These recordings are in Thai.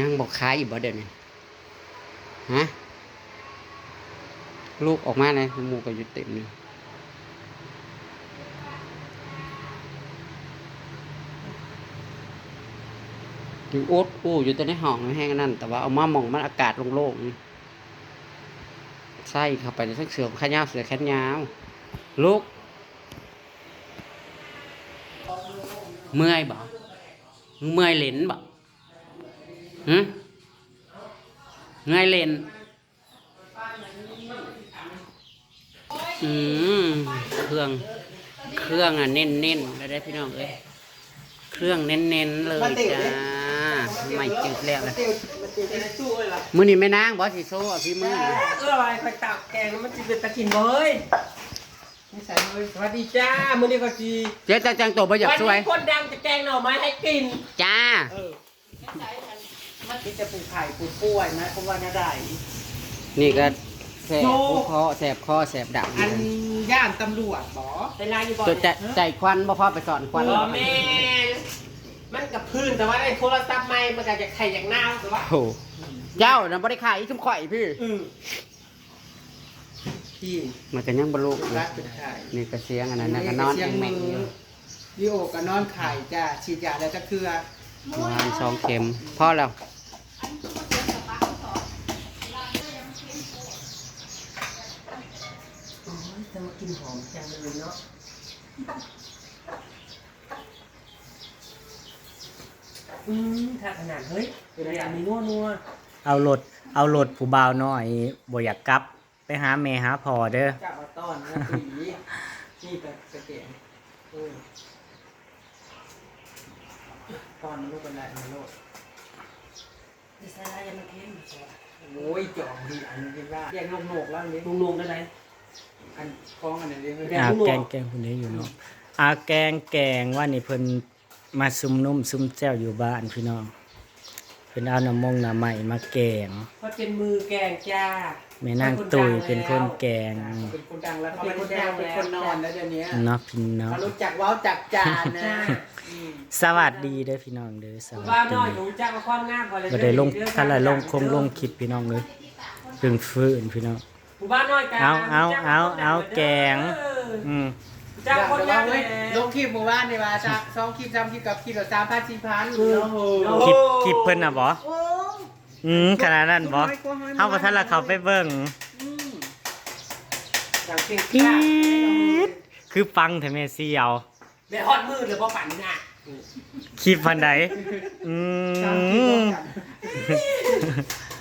ยังบอกขายอยู่บ่เดี๋ยวนี้ฮะลูกออกมาเลยมูก็อยู่เต็มเลยอยู่โอ๊ตอู้อยู่แต่ในห้องแห้งนั่น แต่ว่าเอามามองมันอากาศโล่งๆใส่เข้าไปในทั้งเสือขยาวเสือแขนยาวลูก เมื่อยบ่เมื่อยเหรนบ่ หึเมื่อยเหรนอืม เครื่อง เครื่องอะเน้นๆแล้วได้พี่น้องเอ้ย เครื่องเน้นๆเลยจ้าไม่จืดแล้วนะติวมันติวจะสู้เลยล่ะมื้อนี้แม่นางบ่สิโซ่อะพี่มื้อนี้เอออะไรคอยตักแกงแล้วมันจะเป็นตะกินบ่เฮ้ยนี่ใส่เลยสวัสดีจ้ามื้อนี้ก็จีเจ๊จะจังตัวบ่อยากวันช่วยนี้คนดังจะแกงหน่อไม้ให้กิน จ้า เออมันจะปลูกไข่ปลูกกล้วยนะเพราะว่าน่าได้ นี่ก็แสบโย่ คอแสบคอแสบดังอันย่านตำรวจบอแต่นายอยู่บ่ตัวใจใจควันบ่พอไปสอนควันบ่แม่นมันกับพื้นแต่ว่าในโทรศัพท์ใหม่มันก็จะไข่อย่างน้าวแต่ว่าโอ้โหเจ้าน่ะบ่ได้ขายชุ่มข่อยพี่ อือพี่มันก็ยังบ่รู้รักเป็นไข่นี่ก็เสียงอันนั้นนะก็นอนเองแม่งอยู่ดิโอก็นอนไข่จ้าฉีดยาแล้วจะเคือวางสองเข็มพอแล้วโอ้ย จะมากินหอมจังเลยเนาะอืมถ้าขนาดเฮ้ยเป็นอะไรมีนัวนัวเอารถเอารถผู้บ่าวน้อยบ่อยากกลับ ไปหาแม่หาพ่อเด้อจับมาต้อนนะปีนี่ก็กระเตียงเออตอนมันลูกเป็นไรมันโล ดดิฉันยังไม่เข้มโอ้ยจอมดีอันนี้ว่าแยกลงโหนกแล้วอันนี้ลงโหนกได้ไหมอันคล้องอันนี้เลยอาแกงแกงคนนี้อยู่เนาะอาแกงแกงว่านี่เพิ่นมาซุ่มนุ่มซุ่มแจ้วอยู่บ้านพี่น้องเพิ่นเอาน้ำมงน้ำใหม่มาแกงเพราะเป็นมือแกงจ้า แม่นางตุยเป็นคนแกงเป็นคนดังแล้วเขาเป็นคนดังเป็นคนนอนแล้วเดี๋ยวนี้เนาะพี่น้องเขารู้จักว้าวจักจานนะอืมสวัสดีเด้อพี่น้องเด้อสวัสว่าดีน้อยหนูจักมาความงามก่อนเลยบ่ได้ลงท่านละลงคงลงคลิปพี่น้องเลยเพิ่งฟื้นพี่น้องหมู่บ้านน้อยกันเอาเอาเอาเอาแกงอืมจักคนงามเลยลงคลิปหมู่บ้านในว่าจะสองคลิปสามคลิปกับคลิปละสามพันสี่พันโอ้โหคลิปคลิปเพิ่นน่ะบ่โอ้อืมขนาดนั้นบ่เฮาบ่ทันละเข้าไปเบิ่งจักเก่งอีจ้าดคือฟังแต่แม่เสียวเดี๋ยวฮอดมือเลยพ่อปั่นน่ะคลิปพันใดอืม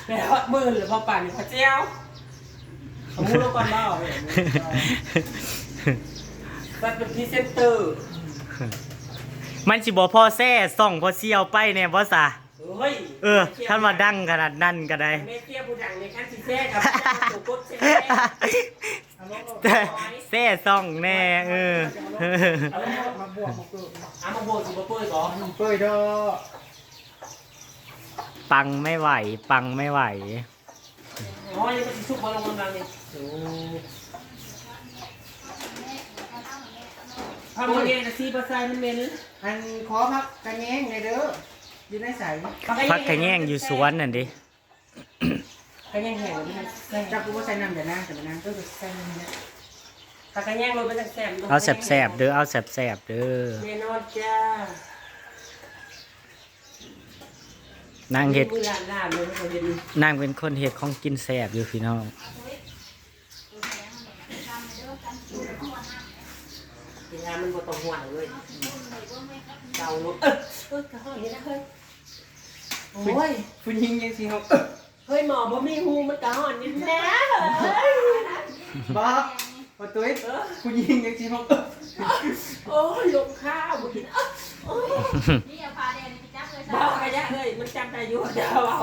เดี๋ยวฮอดมือเลยพ่อปั่นพระเจ้าเอามือลงก่อนเบ้าตัดเป็นพรีเซนเตอร์มันสิบ่พอแซ่ส่องพอเสียวไปแน่บ่ซะ เฮ้ยเออถ้ามาดังขนาดนั้นก็ได้เมเทียผู้ดังในขั้นสิแซ่กับตัวกดแซ่แต่แซ่ส่องแน่เออมาบวกมาเกิดอามาโบสิบ่เปิดก่อนเปิดดอปังไม่ไหว ปังไม่ไหวอ๋อยังไม่สิสุกบ่ลงกำลังนี่โอ้ทำมันเองนะซีปลาไซมันเมนอันขอพักกระแยงในเด้อ อยู่ในใสพักขะแยงอยู่สวนนั่นดิกระแยงแห้งเลยนะใส่จับกูว่าใส่น้ำเดี๋ยวนะแต่มันนะเออใส่มันนะถ้ากระแยงโรยไปจากแซ่บเอาแสบๆเด้อเอาแสบๆเด้อแน่นอนจ้านางเฮ็ดมือลานลาบเลยไม่เคยเห็นนางเป็นคนเฮ็ดของกินแสบอยู่พี่น้อง ทีงานมันบ่ต้องห่วงเลยเจ้าลูกเออเออกระห้องนี้นะเฮ้ยโอ้ยผู้หญิงยังสิเขาเฮ้ยหมอบ่มีหูมันเกระห้องนี่นะเฮ้ยบอกว่าตุ้ยผู้หญิงยังสิเขาโอ้ยลงข้าวบ่กินโอ้ยนี่เอาพาแดงไปจับเลยเบาขยะเฮ้ยมันจำได้อยู่เดี๋ยวเอา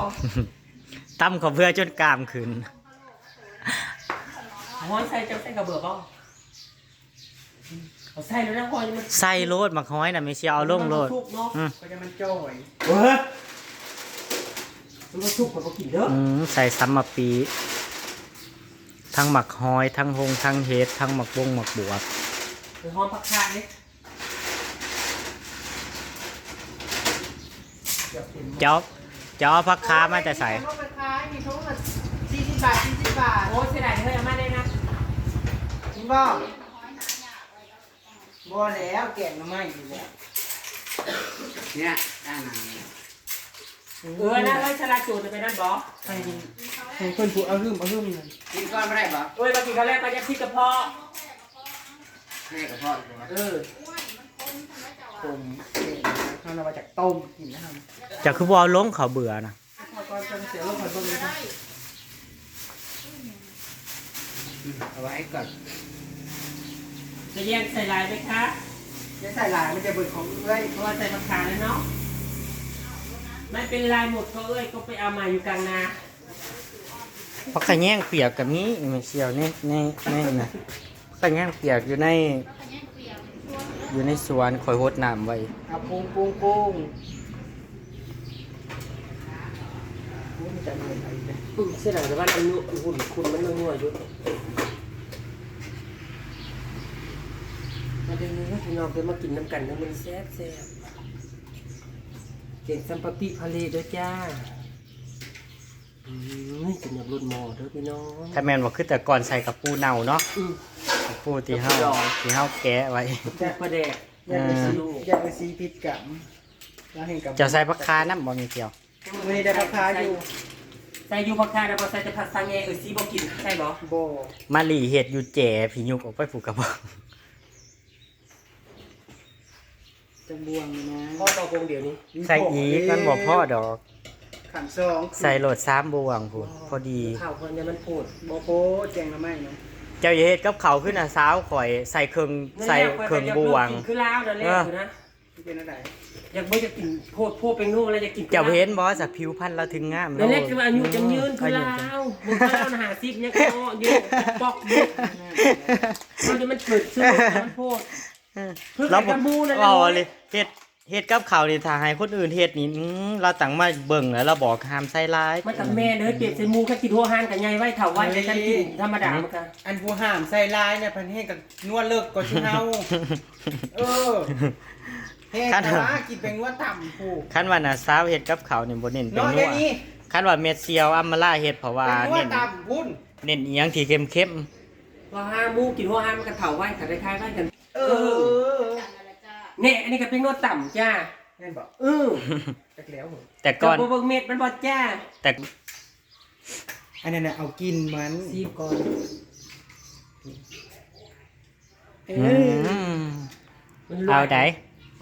ตั้มขาเพื่อจนกามขึ้นห้อยใส่จับใส่กระเบืองเปล่า เอาใส่แล้วนะห้อยมันใส่โลดมักห้อยน่ะไม่เชียวเอาลงโลด มันบ่สุกเนาะอืม ก็จะมันจ่อยเฮ้ยมันบ่สุกมันบ่กินเด้ออืมใส่ซัมมาปี ทั้งหมักหอยทั้งหงทั้งเฮ็ดทั้งหมักบงหมักบวบคือหอมผักชานี่เจ้าจะเอาผักค้ามาแต่ใส่เอาไปขายมีถุงละสี่สิบบาทสี่สิบบาทโอ้ยเสียดายเฮ้ยเอามาได้นะจริงบ่ บ่แล้วแกงหน่อไม้อยู่แล้วเนี่ยด้านหลังเออนะเฮ้ยฉลาดจูดไปนั่นบอให้ให้คนผู้เอาหึมเอาหึมนั่นกินก้อนไม่ได้ปะเอ้ยมากินครั้งแรกก็จะที่กระเพาะให้กับพ่อดีกว่าเออต้มเองทำมาจากต้มกินนะครับจะคือบ่เอาลงเขาเบื่อนะพอก่อนจะเสียลงผัดเบิ่งเลยครับเอาไว้ก่อน จะแยกใส่ลายไหมคะอย่าใส่หลายมันจะเบิดของเอ้ยเพราะว่าใส่มะขามแล้วเนาะไม่เป็นลายหมดก็เอ้ยก็ไปเอามาอยู่กลางนาผักขะแยงเปียกกับนี้ไม่เชียวนี่นี่นี่นะผักขะแยงเปียกอยู่ใน อยู่ในสวนคอยโหดน้ำไว้เอาปรุงปรุงปรุงโอ้ยมันจะเหนื่อยไปเลยอืมเสียดายแต่ว่าอันนู้นหุ่นคุณมันนัวๆอยู่ มาเดินเลยพี่น้องเดินมากินน้ำกันน้ำมันแซ่บแซ่บเก่งซัมปะปีพะเลด้วยจ้าอืมกินแบบรถหมอเด้อพี่น้องถ้าแม่นว่าคือแต่ก่อนใส่กับปูเน่าเนาะอืมกับปูที่เฮาที่เฮาแกะไว้ แซ่บประเดกอย่าไปซีเอออย่าไปซีพิษกับแล้วเห็นกับจะใส่ผักคาน้ำบ่มีเกี่ยว ไม่ได้ราคาอยู่ใส่อยูผักคาแต่พอใส่จะผัดสังเงเออซีบอกกินใช่บอโบ มาหลีเห็ดอยู่แจ๋ผียุกออกไปผูกกระบอก จะบวงนะพ่อต่อกงเดี๋ยวนี้ใส่อีกมันบอกพ่อดอก ขันสองใส่โหลดสามบวงพูนพอดีข้าวคนเนี่ยมันพูดโบโบแจงละไม่นะเจ้าอย่าเฮ็ดกับเขาวขึ้นอะสาวข่อย ใส่เครื่องใส่เครื่องบวงกินคือลาวนั่นแหละอยู่นะที่เป็นอะไรอยากบ่จะกินโพดโพดเป็นนู่นแล้วจะกินเจ้าเห็นบ่จากผิวพันธุ์เราถึงงามนั่นแหละคือว่าอายุจังยืนคือลาวมึงลาวนะหาซิปเนี่ยก็อยู่ปอกอยู่มันจะมันเกิดซื้อมันโพด เพื่อเรากันบูนั่นแหเราละเลยเฮ็ดเฮ็ดกับเขาวนี่ถ้าให้คนอื่นเฮ็ดนี่อื้อเราตั้งมาเบิ่งแล้วเราบอกห้ามใส่ร้ายมันกับแม่เด้อเปรียบใส่หมูแค่กินหัวหานกับใหญ่ไว้เถาไว้แต่ฉันกินธรรมดามันก็อันผู้ห้ามใส่ลายเนี่ยพันเฮกับนวดเลิกก็ชิเฮาเออเฮ้ขั้นแต่ว่ากินเป็นนวดต่ำผู้คันว่าน่ะสาวเฮ็ดกับเขาวนี่บ่เน้นเป็นนอนนัแค่วนี้คันว่าเม็ดเซียวอัมมาล่าเฮ็ดเพราะว่าเป็นนวเน้ดนต่ำพุ่นเน้นอีหยังที่เข้มๆหัวหานหมูกินหัวหานมันก็เถาไว้กับคล้ายๆไว้กัน เออเนี่ยอันนี้ก็เป็นนวดต่ำจ้าแม่นบอกเออจักแล้วเหรอแต่ก่ก่ออนนเบิ่งเม็ดมันบอดจ้า แต่อันนั้นน่ะเอากินมันซีบก่อนเออือมเอาได้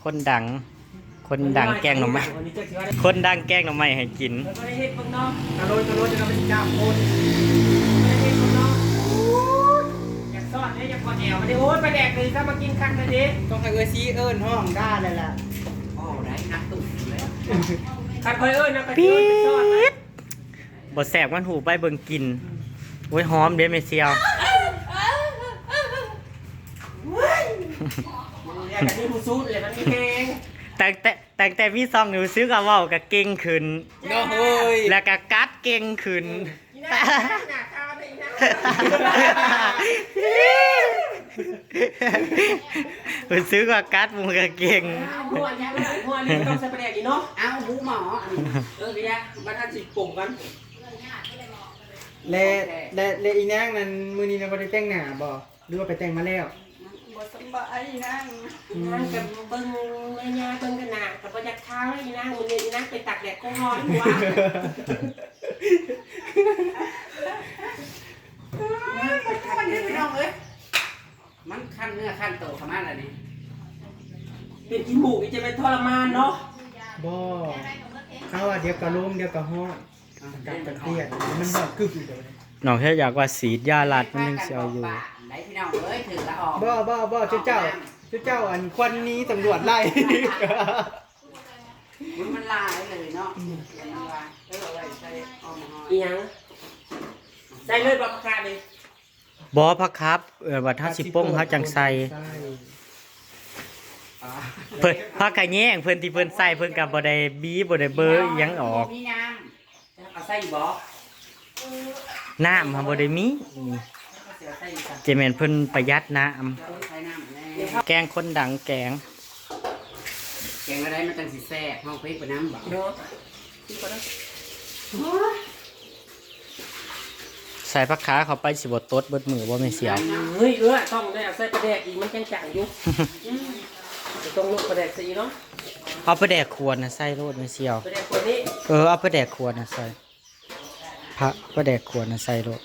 คนดัง คนดังแกล้งหน่อไม้วันนี้จะถือว่าได้คนดังแกล้งหน่อไม้ให้กิน แล้วก็ได้เฮ็ดเบิ่งเนาะกระโดดกระโดดจะเอาไปจับคน แดกเลยถ้ามากินคักเลยดิต้องให้เอ้ยซีเอิญห้องได้เลยล่ะอ๋อได้นักตุ่มแล้วคักคอยเอ้ยนะก็สิเอ้ยไปซอดไปบ่แสบมันหูไปเบิ่งกินโอ้ยหอมเด้แม่เซียวเนี่ยกันนี่ผู้ซูดเลยมันมีแฮงแต่แต่แต่แต่มีซองหนูซื้อกับว่าวก็เก่งขึ้นเนาะเฮ้ยแล้วก็กัดเก่งขึ้น อีน่าหน้าข้าวได้อีน่ามันซื้อกับกัดมันก็เก่งหัวเนี่ยหัวนี่ต้องใส่ไปแดกอีกเนาะเอาหูหมออันนี้เออพี่ยะมาทันสิปุ่มกันและและและอีนางนั้นมือนี้เราบ่ได้แต่งหน้าบ่หรือว่าไปแต่งมาแล้วบ่สบายนั่งนั่งกับเบิ้งแม่ยาเบิ้งกันหนากับประยักเท้าแล้วอีนั่งมึงเนี่ยอีนั่งไปตักแดดก็ร้อนหัวมันนี่พี่น้องเอ้ย มันขั้นเนื้อขั้นโตขนาดอะไรนี่เป็นกินหมูกอีจะเป็นทรมานเนาะบ่เขาว่าเดี๋ยวก็ล้มเดี๋ยวก็ฮ้อนกัดกันเตี้ยมันบ่กึบอยู่เดี๋ยวนี้น้องแค่อยากว่าสีดยาลัดมันยังสิเอาอยู่ ได้พี่น้องเอ้ยถือละออกบ่บ่บ่เจ้าเจ้าเจ้าเจ้าอันควันนี้ตำรวจไล่ มันมันลายเลยเนาะอย่างนั้นว่าเออเอาไว้ใส่ออมหออีหยังใส่เลยบอกขาดเลย บ่พักครับเออว่าถ้าสิโป้งเฮาจังใส่เพิ่นพักกะแยงเพิ่นที่เพิ่นใส่เพิ่นก็บ่ได้บีบ่ได้เบอร์อิหยังออกมีน้เอาใส่บอกน้ำมันบ่ได้มีเสียใส่กันเจแม่นเพิ่นประหยัดน้ำใส่น้ำแน่ำแกงคนดังแกง แกงอะไรมันตั้งสิแซ่บห้องพริกไปน้ำบ่ เนาะ กินก่อนนะ ใส่ผักขาเข้าไปสิบ่ตดเบิดมือบ่แม่นเสียวเฮ้ยเออต้องได้เอาใส่ปลาแดกอีกมันจังจังอยู่จะต้องลงปลาแดกสีเนาะเอาไปแดกขวดนะใส่โลดแม่เสียวปลาแดกคนนี้เออเอาไปแดกขวดนะใส่พระไปแดกขวดนะใส่โลด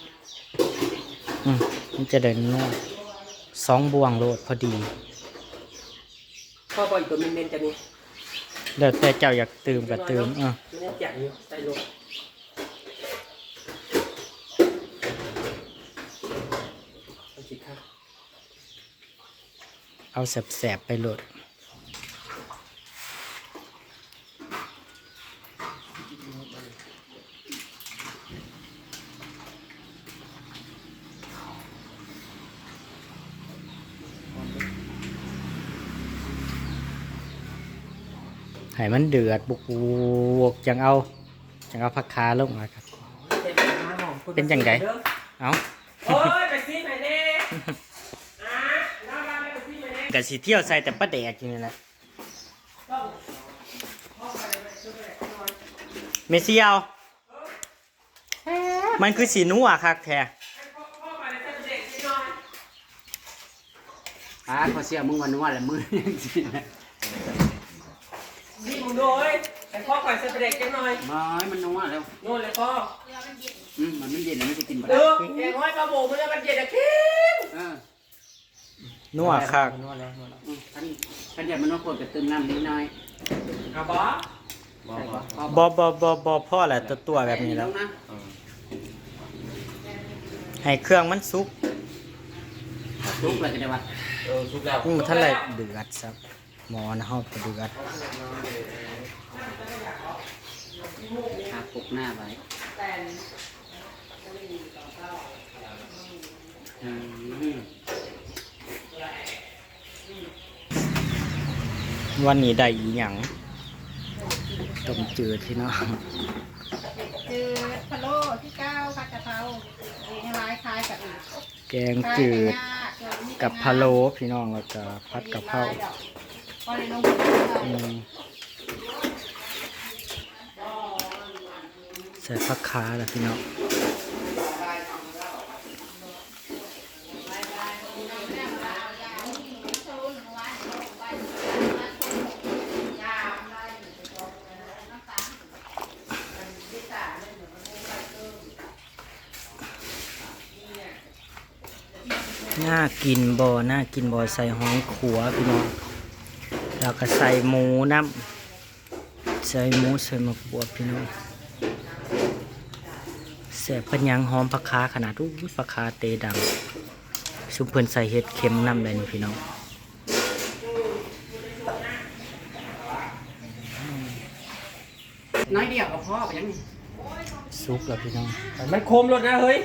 อืมมันจะได้นัวสองบวงโลดพอดีพ่อบอกอีกตัวเมนๆจะมีเดี๋ยวแต่เจ้าอยากตื่มก็ตื่มเออ มันยังจังอยู่ใส่ลงเอาสิครับเอาแสบๆไปโลดให้มันเดือดบุกบวกจังเอาจังเอาผักคาลงมาครับ เป็นจังไดเอา โอ้ยไปซีไหนเน่อะเราเราไปซีไหนเน่ กะสิเที่ยวใส่แต่ปลาแดกอยู่นี่แหละเมเซียวมันคือสีนัวคักแท้พ่อไปในเส้นเด็กนิดหน่อยอ่าพอเสียมึงวันนวดแล้วมือยังสินะนี่มึงดูเอ้ยไอ้พ่อไปเส้นเด็กนิดหน่อยมาให้มันนวดแล้วนู่นเลยพ่ออืมมันไม่เย็นแล้วมันจะกินบ่เอได้อแกงห้อยปลาโบมันจะมันเย็นอะคิดเออ นัวคักนวดแล้วนวดแล้วอืมท่านท่านอยากมันนวดควรกับเติมน้ำนิดหน่อยเอาบอบอกบอกบอบอบอบอพ่อแหละตัวตัวแบบนี้แล้ว นะให้เครื่องมันสุกทุกเลยกันได้ว่าเออสุกแล้วอืมท่านไรเดือดซับหมอนเฮาก็เดือดหาปกหน้าไว้อืม วันนี้ได้อีหยังต้มจืดพี่น้องคือพะโล้ที่เก้าผัดกะเพราอีกในร้ายคล้ายกับอีกแกงจืดกับพะโล้พี่น้องแล้วก็ผัดกะเพราพอเลยลงไปเลยอืมใส่ผักขาแล้วพี่น้อง กินบอน่ากินบอใส่ห้องขัวพี่น้องแล้วก็ใส่หมูน้ำใส่หมูใส่มะกรูดพี่น้องแสบพันยังหอมผักคาขนาดอู้ผักคาเตดังซุปเพิ่นใส่เห็ดเค็มน้ำเลยนี่พี่น้องน้อยเดียวกับพ่อไปยังนี่ซุปแล้วพี่น้องมันโคมรถนะเฮ้ย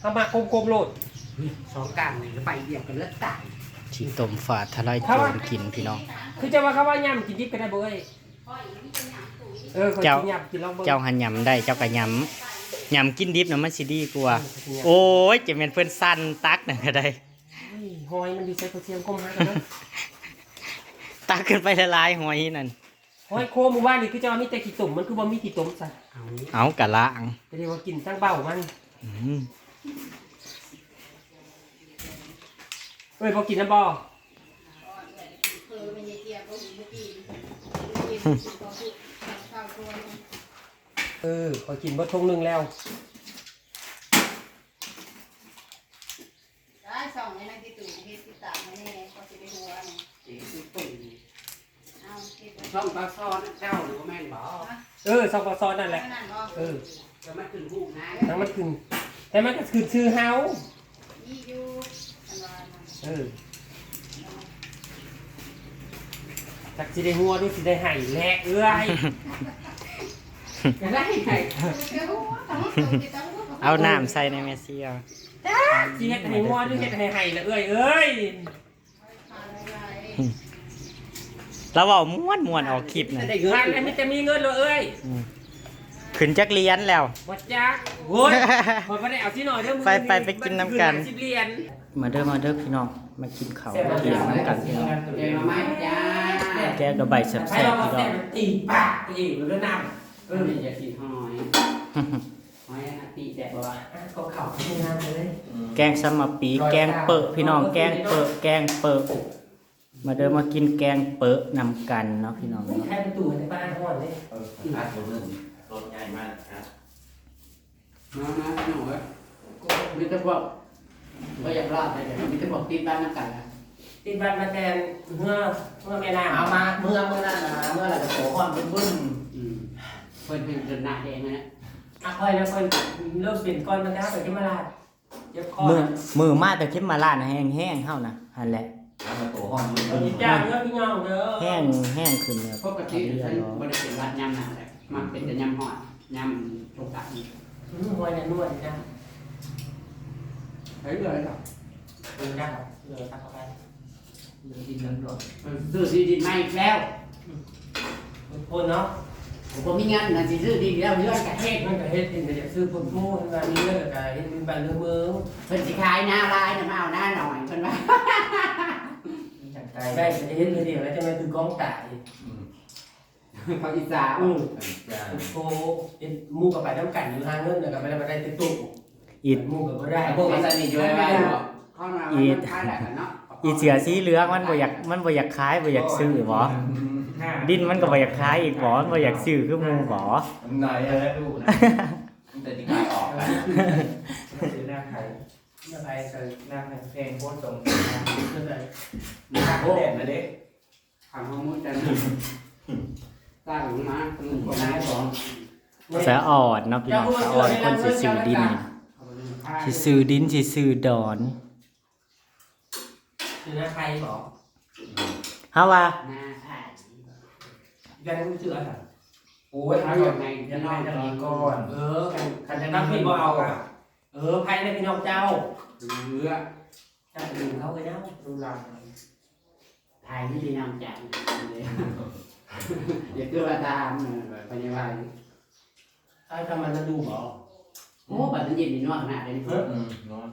ทำมาโคมโคมรถ สองกลางนี่ไปเดียวกันแล้วตายที่ต้มฝาดทลายโจรกินพี่น้อง คือจะว่าเขาว่าย่ำกินดิบก็ได้เบ้ยเออคนเจ้ากินย่ำกินลองเบ้ยเจ้าหันยำได้เจ้าก็ยำยำกินดิบนะมันสิดีกว่า โอ้ยจะเป็นเพื่อนสั้นตักนั่นก็ได้หอยมันดีใส่กระเทียมคมหากันนะตักขึ้นไปละลายหอยนั่นหอยโคมหมู่บ้านนี่คือจะว่ามีแต่ขี้ตุ่มมันคือบ่มีขี้ตุ่มใส่เอาเอากะละอังจะเรียกว่ากินตั้งเบ้ามัน อืม เอ้ยพอกินน้ำบ่คือมันเจียบก็หูเมื่อกี้กินกินก็คือข้าวตัวเออพอกินบ่ทงหนึงแล้วได้สองในนั้นที่ตู่ที่ติดตามมาแน่ก็จะไปหัวเนี่ยเดี๋ยวซื้อตุ่มเอาเก็บไว้ช่องปลาซ้อนเจ้าหรือว่าแม่นบ่เออซองปลาซอนนั่นแหละ นั่นก็เออจะไม่ขึ้นรูปนะทั้งมันขึ้นแต่มันก็ขึ้นชื่อเฮายี่อยู่อันว่านั่น เออจักสิได้หัวดูสิได้ไห้แลกเอ้ยจะได้ไงเดี๋ยวทั้งหมดตู่ที่ต้องรู้เอาน้ำใส่ในเมสซี่เอาสิเฮ็ดให้หัวดูเฮ็ดให้ไห้ละเอ้ยเอ้ยแล้วเอาม้วนม้วนๆออกคลิปนะได้เงิทางนอันนี้จะมีเงินเหรอเอ้ยขึ้นจักเรียนแล้ววัดจักโว้ยขอไปได้เอาที่หน่อยเด้อมึงไปไปไปกินน้ำกันสิบเหรียญ มาเด้อมาเด้อพี่น้อง มากินข้าวเที่ยงน้ำกันพี่น้องเดี๋ยวมาไหมจ้าแกก็ใบแซ่บให้ๆเราพี่น้แต่องมันตีปากตีอยู่เรื่องน้เออนี่จะสีหอยหอยอาติแต่บ่ว่าก็เข่าที่งานเลยแกงสมปีแกงเปิดพี่น้องแกงเปิดแกงเปิดมาเดินมากินแกงเปิดนำกันเนาะพี่น้องเนาะแค่ประตูในบ้านทั้งวันเลยเอออาร์ตเริ่มรถใหญ่มากครับน้ำน้ำหนูเอ้ยมีแต่พวกบ่อ ยากลาดเลยเดี๋ยวมีแต่พวกติดบ้านน้ำกันนะติดบ้านมาแทนเมื่อเมื่อแม่นางเอามาเมื่อเมื่อนั้นนะเมื่อไหร่จะโผล่ความเป็นบึ้มอืมเพิ่นเป็นจนหน้าแดงนะอะคอยนะคอยเริ่มเปลี่ยนก้อนมาแล้วไปที่มาลาดเจ็บคอมือมือมาแต่เข้มมาลาดนะแห้งแห้งๆเฮานะหันแหละเอามาโผล่ความเป็นบึ้มยินจ้าเนื้อพี่น้องเด้อแห้งแห้งขึ้นเลยปกติเพิ่นบ่ได้เป็นวัดยำหนาเลยมันเป็นแต่ยำหอดยำตรงกลางอืมหัวเนี่ยนวดนะ เฮ้ยเลยหรอดูได้ครับเดี๋ยวตักเข้าไปเรื่องที่นั้นหรอซื้อที่ดินมาอีกแล้วคนเนาะผมบ่มีเงินนะสิซื้อดินแล้วเรือนกะเฮ็ดมันก็เฮ็ดเป็นแต่อยากซื้อพุ่นมู่งานนี้เรื่องก็เฮ็ดเป็นบ้านเรื่องเมืองเพิ่นสิขายหน้าลายน่ะมาเอาหน้าหน่อยเพิ่นว่าอย่างใจได้จะเฮ็ดเลยเดียวแล้วจะมาคือกองตายอืมเขาอีสานอืมจ้าโอ้เฮ็ดหมู่กับไปน้ำกันอยู่ทางเงินแล้วก็ไปได้มาได้ติดตุก อีดหมู่กับบ่ได้พวกมันสนิทอยู่ไม่ไว้ได้ไว้หหรรออกเข้ามามันขายได้กันเนาะอีเสือสีเหลืองมันบ่อยากมันบ่อยากขายบ่อยากซื้อบ่ดินมันก็บ่อยากขายอีกบ่มันบ่อยากซื้อคือหมู่บ่นายเออดูนะมันแต่ที่กายออกนะซื้อหน้าไข่มาไปเจอหน้าไข่เพลงโคตรสมเพื่อนเลยหน้าโคตรแดดมาเด็กทางห้องมุดจันตั้งมาตึงคนได้สองสะออดเนาะพี่น้องสะออดคนสิซื้อดินนี่ สิซื้อดินสิซื้อดอนคือหน้าใครบอกเฮาว่าหน้าอ่านยังรู้ชื่ออะไรโอ้ยเขาเอาออย่าย่างงไงไงจะจะนนออนนจะจะมีมีก่ก่ออนนเออกันคันจะนันั่กงพี่พี่บ่บ่เอาเอาอะอะเออไพ่ในพี่น้องเจ้าเรือเจ้าไปดูเขาไปเนาะดูหลังถ่ายที่ดีนำจังอย่าเกิดว่าตามพยาบาลไอ้ทำมันจะดูบ่ โอ้บัดนี้เย็นนี่นวดขนาดนี้อืมเนาะ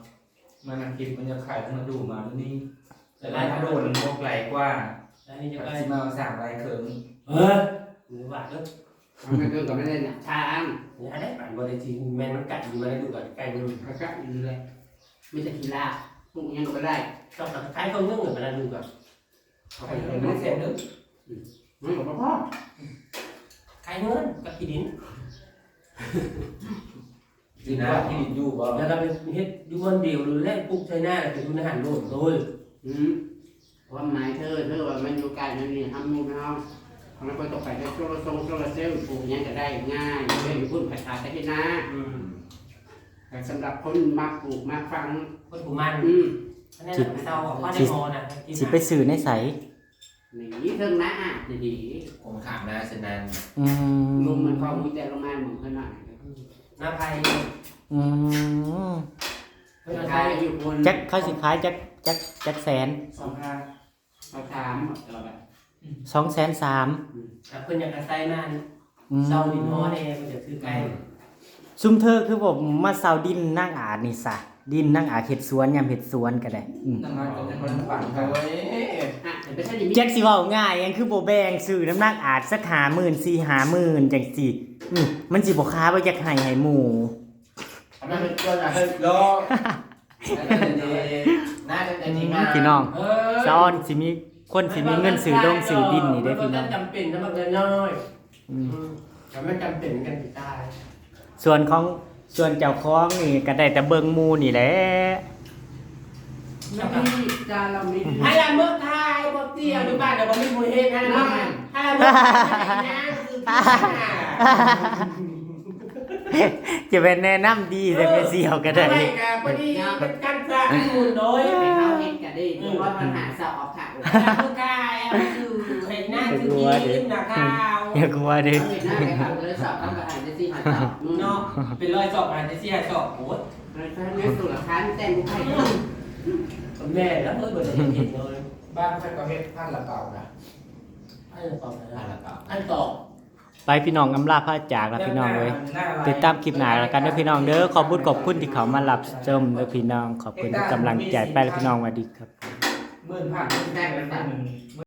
มันนังคิดมันจะขายมันดูมามันนี่แต่แต่ไล่ลายเขาโดโดนนโมกไหลกว่าอันนี้จะกับไปสิมาสามลายเขิงเออหรือว่าเออมันไม่เกินกับไม่ได้เนี่ยทางนี่อะไรปั่นบริจีแมนมันกัดอยู่มาได้ดูก่อนไก่มันกระกะอยู่เลยไม่ใช่กีฬาพวกยังก็ไม่ได้ต้องตัดไก่เขาเงื่อนเหมือนมาดูก่อนเขาไปไข่เลเขิยงไม่ไม่เสเสร็ร็จจเลนึยกไม่กับพ่อไก่เงื่อนกับขี้ดิน ดินว่าที่ดินอยู่บ่แล้วก็เป็นเฮ็ดอยู่วันเดียวหรือแรกปุ๊บใช้หน้าแล้วเป็นทุนอาหารโลดโดยอืมความหมายเธอเธอว่ามันอยู่ไกลนั่นนี่ทำมูนเอาเราไปตกไปได้โซลาร์โซลาร์เซลล์ปลูกยังจะได้ง่ายไม่อยู่พุ่นผัดขาดได้ที่นาอืมแต่สำหรับคนมักปลูกมักฟังคนผู้มันอืมอันนี้เศร้าว่าได้มอนะสิไปซื้อในไสนี่เทิงนะดีผมขามนะเซนันอืมๆลมมันเข้ามุ้งแต่ลงมาเหมือนขนาดหน้าไผ่อืมเพื่อนขายอยู่บนจักเขาสิขายจักจักจักแสนสองห้าเขาถามเราแบบสองแสนสามเพื่อนอยากอาศัยมันอืมเศร้าดินฮอเองมันจะซื้อไก่ซุมเธอคือผมมาเซาดินนั่งอาดนี่ซะ ดินนั่งอาดเห็ดสวนยามเห็ดสวนก็ได้อืมนั่งมาจะมันฝังโอ้กันยอะแต่ไม่ใช่ดิแจ็คสิเว้าง่ายยังคือบ่แบ่งซื้อน้ำหนักอาจสักหาหมื่นสี่หาหมื่นจังสิอืมมันสิบ่ค้าบ่อยากให้ให้หมู่ ทำไมเป็นตัวอะไรรอน่าจะเป็นที่งานพี่น้อง เออซ้อนสิมีคนสิมีเงินซื้อดงซื้อดินนี่ได้อพี่น้องจำเป็นนะมันเงินน้อยอืม แต่ไม่จำเป็นกันติดตายส่วนของ ส่วนเจ้าของนี่ก็ได้แต่เบิ่งหมู่นี่แหละไม่ดีจานเราไม่ดีให้ละเมื่อทายบ่เตี้ยอยู่บ้านเดี๋ยวบ่มีผู้เฮ็ดให้ละเมื่อให้ละเมื่อทายนะคือพี่จะเป็นแนะนำดีแต่ไม่เสียวก็ได้ไม่ก็พอดีเป็นการสร้างมูลโดยไปเข้าเห็นกันได้เพราะว่าปัญหาสอบค่ะผู้กายเอาคือเห็นหน้าคือยิ้มนะข้าว อย่ากลัวเด้อเห็นหน้าไปเขาเลยสอบต้องกระหายได้สี่หาสอบเนาะเป็นรอยสอบอาจจะเสียสอบโหดเลยถ้สุรคันแต่งบุคคลแม่แล้วเพิ่นบ่ได้เห็นเลยบ้านใครก็เฮ็ดพันละเก่านะอันตอบอะแล้วก็อันตอบไปพี่น้องอำลาพระจากแล้วพี่น้องเว้ยติดตามคลิปหนาแล้วกันด้อพี่น้องเด้อขอบคุณขอบคุณที่เขามารับชมด้อพี่น้องขอบคุณทุกกำลังใจไปแล้วพี่น้องสวัสดีครับ